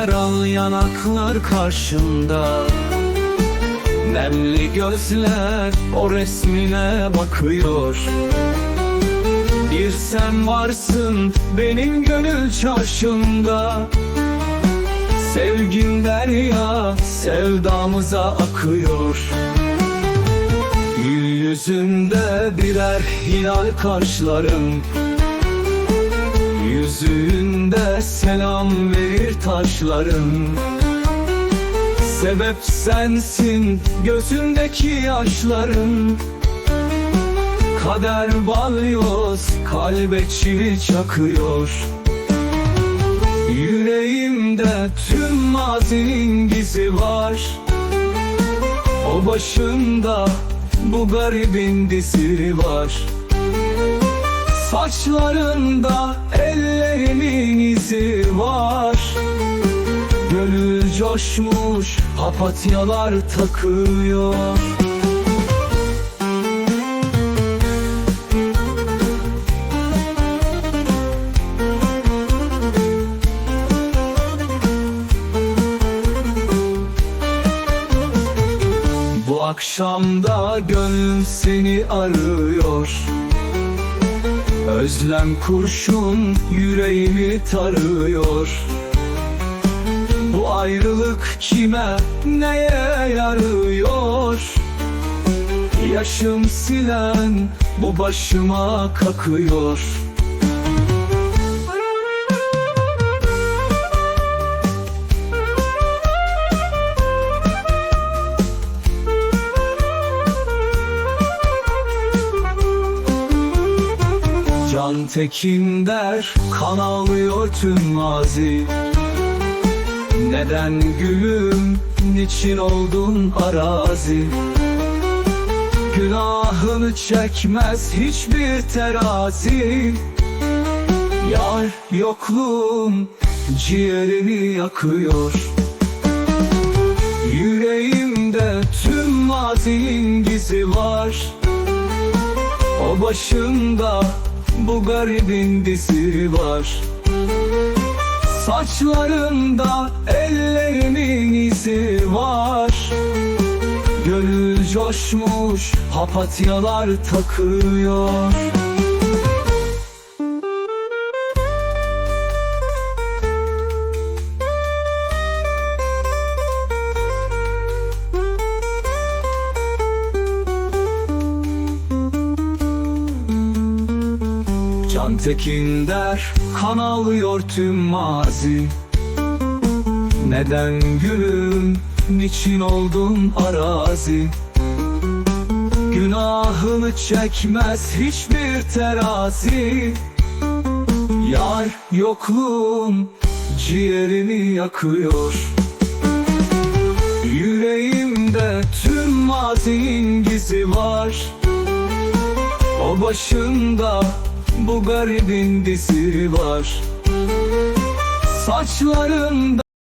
gözler al yanaklar karşımda. Nemli gözler o resmine bakıyor. Bir sen varsın benim gönül çarşımda. Sevgin derya sevdamıza akıyor. Yüzünde birer hilal karşılarım Yüzüğünde selam verir taşların. Sebep sensin gözündeki yaşların. Kader balyoz kalbe çivi çakıyor. Yüreğimde tüm mazinin gizi var. O başında bu garibin diziri var Saçlarında ellerimin izi var. Gönül coşmuş papatyalar takıyor. Akşamda gönlüm seni arıyor Özlem kurşun yüreğimi tarıyor. Bu ayrılık kime neye yarıyor? Yaşım silen bu başıma kakıyor Can Tekin der kan ağlıyor tüm mazi. Neden gülüm niçin oldun arazi? Günahını çekmez hiçbir terazi. Yar yokluğum ciğerimi yakıyor. Yüreğimde tüm mazinin gizi var. O başında bu garibin dizi var. Saçlarında ellerimin izi var. Gönül coşmuş papatyalar takıyor Can Tekin der kan ağlıyor tüm mazi. Neden gülüm? Niçin oldun arazi? Günahını çekmez hiçbir terazi. Yar yokluğum ciğerimi yakıyor. Yüreğimde tüm mazinin gizi var. O başında bu garibin dizi var. Saçlarında